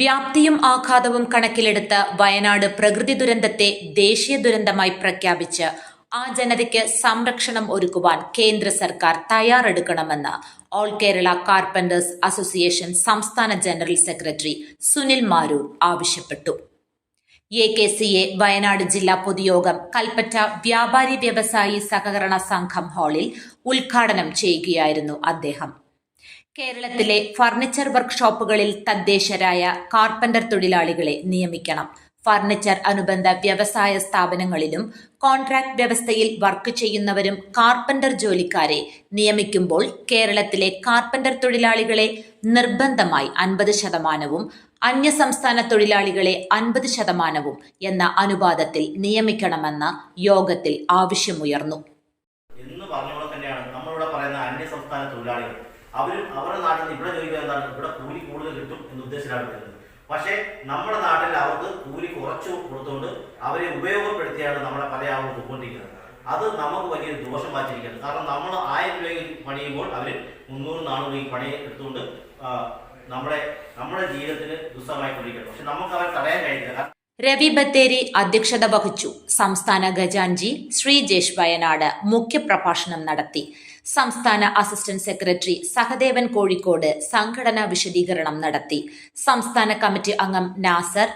വ്യാപ്തിയും ആഘാതവും കണക്കിലെടുത്ത് വയനാട് പ്രകൃതി ദുരന്തത്തെ ദേശീയ ദുരന്തമായി പ്രഖ്യാപിച്ച് ആ ജനതയ്ക്ക് സംരക്ഷണം ഒരുക്കുവാൻ കേന്ദ്ര സർക്കാർ തയ്യാറെടുക്കണമെന്ന് ഓൾ കേരള കാർപ്പന്റേഴ്സ് അസോസിയേഷൻ സംസ്ഥാന ജനറൽ സെക്രട്ടറി സുനിൽ മാരൂർ ആവശ്യപ്പെട്ടു. A K C A Wayanad ജില്ലാ പൊതുയോഗം കൽപ്പറ്റ വ്യാപാരി വ്യവസായി സഹകരണ സംഘം ഹാളിൽ ഉദ്ഘാടനം ചെയ്യുകയായിരുന്നു അദ്ദേഹം. കേരളത്തിലെ ഫർണിച്ചർ വർക്ക്ഷോപ്പുകളിൽ തദ്ദേശരായ കാർപ്പന്റർ തൊഴിലാളികളെ നിയമിക്കണം. ഫർണിച്ചർ അനുബന്ധ വ്യവസായ സ്ഥാപനങ്ങളിലും കോൺട്രാക്ട് വ്യവസ്ഥയിൽ വർക്ക് ചെയ്യുന്നവരും കാർപ്പന്റർ ജോലിക്കാരെ നിയമിക്കുമ്പോൾ കേരളത്തിലെ കാർപ്പന്റർ തൊഴിലാളികളെ നിർബന്ധമായി അൻപത് ശതമാനവും അന്യസംസ്ഥാന തൊഴിലാളികളെ അൻപത് ശതമാനവും എന്ന അനുപാതത്തിൽ നിയമിക്കണമെന്ന യോഗത്തിൽ ആവശ്യമുയർന്നു. എന്ന് പറഞ്ഞുകൊണ്ട് തന്നെയാണ് നമ്മളിവിടെ പറയുന്ന അന്യ സംസ്ഥാന തൊഴിലാളികൾ. അവരും അവരുടെ നാട്ടിൽ നിന്ന് ഇവിടെ ജോലി എന്താണ് ഇവിടെ കൂലി കൂടുതൽ കിട്ടും എന്ന ഉദ്ദേശത്തിലാണ് വരുന്നത്. പക്ഷേ നമ്മുടെ നാട്ടിൽ അവർക്ക് കൂലി കുറച്ച് കൊടുത്തുകൊണ്ട് അവരെ ഉപയോഗപ്പെടുത്തിയാണ് നമ്മളെ പല ആളുകൾ പോയിക്കൊണ്ടിരിക്കുന്നത് അത് നമുക്ക് വലിയൊരു ദോഷം വാച്ചിരിക്കുന്നത് കാരണം നമ്മൾ ആയിരം രൂപയ്ക്ക് പണിയുമ്പോൾ അവർ മുന്നൂറ് നാനൂറ് രൂപയ്ക്ക് പണി എടുത്തുകൊണ്ട് നമ്മുടെ നമ്മുടെ ജീവിതത്തിന് ദുസ്സഹമായിക്കൊണ്ടിരിക്കുന്നത് പക്ഷെ നമുക്ക് അവരെ തടയാൻ കഴിയില്ല. രവി ബത്തേരി അധ്യക്ഷത വഹിച്ചു. സംസ്ഥാന ഖജാൻജി ശ്രീജേഷ് വയനാട് മുഖ്യപ്രഭാഷണം നടത്തി. സംസ്ഥാന അസിസ്റ്റന്റ് സെക്രട്ടറി സഹദേവൻ കോഴിക്കോട് സംഘടനാ വിശദീകരണം നടത്തി. സംസ്ഥാന കമ്മിറ്റി അംഗം നാസർ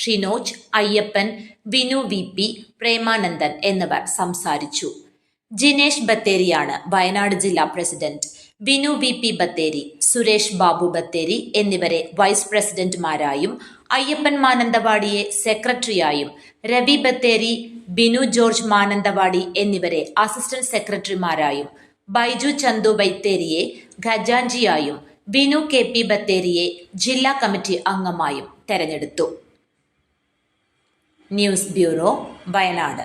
ഷിനോജ് അയ്യപ്പൻ വിനു വി പി പ്രേമാനന്ദൻ എന്നിവർ സംസാരിച്ചു. ജിനേഷ് ബത്തേരിയാണ് വയനാട് ജില്ലാ president. Vinu V P Bathery Suresh Babu Bathery എന്നിവരെ വൈസ് പ്രസിഡന്റുമാരായും അയ്യപ്പൻ മാനന്തവാടിയെ സെക്രട്ടറിയായും രവി ബത്തേരി ബിനു ജോർജ് മാനന്തവാടി എന്നിവരെ അസിസ്റ്റന്റ് സെക്രട്ടറിമാരായും ബൈജു ചന്തു ബൈത്തേരിയെ ഖജാൻജിയായും ബിനു കെ പി ബത്തേരിയെ ജില്ലാ കമ്മിറ്റി അംഗമായും തെരഞ്ഞെടുത്തു. News bureau Wayanad.